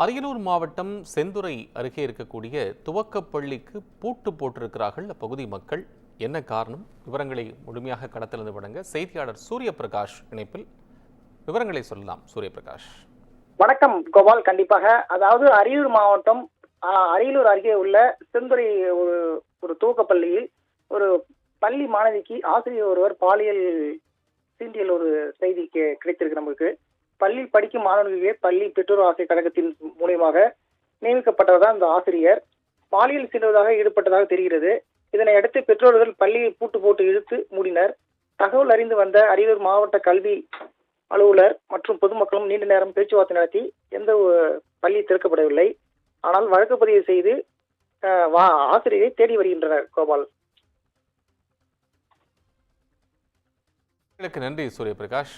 அரியலூர் மாவட்டம் செந்துறை அருகே இருக்கக்கூடிய துவக்கப்பள்ளிக்கு பூட்டு போட்டிருக்கிறார்கள். அப்பகுதி மக்கள் என்ன காரணம்? விவரங்களை முழுமையாக கடத்திலிருந்து வழங்க செய்தியாளர் சூரிய பிரகாஷ் இணைப்பில் விவரங்களை சொல்லலாம். சூரிய பிரகாஷ் வணக்கம் கோபால். கண்டிப்பாக அதாவது அரியலூர் மாவட்டம் அரியலூர் அருகே உள்ள செந்துறை ஒரு ஒரு துவக்கப்பள்ளியில் ஒரு பள்ளி மாணவிக்கு ஆசிரியர் ஒருவர் பாலியல் சீண்டியல் ஒரு செய்தி கிடைத்திருக்கு நமக்கு. பள்ளி படிக்கும் மாணவர்களே பள்ளி பெற்றோர் ஆசிரியர் கழகத்தின் மூலியமாக நியமிக்கப்பட்டவர் தான் இந்த ஆசிரியர். பாலியல் சீண்டுவதாக ஈடுபட்டதாக தெரிகிறது. இதனை அடுத்து பெற்றோர்கள் பள்ளியை பூட்டு போட்டு இழுத்து மூடினர். தகவல் அறிந்து வந்த அரியலூர் மாவட்ட கல்வி அலுவலர் மற்றும் பொதுமக்களும் நீண்ட நேரம் பேச்சுவார்த்தை நடத்தி எந்த ஒரு பள்ளி திறக்கப்படவில்லை. ஆனால் வழக்கு பதிவு செய்து வா- ஆசிரியரை தேடி வருகின்றனர் கோபால். நன்றி சூரிய பிரகாஷ்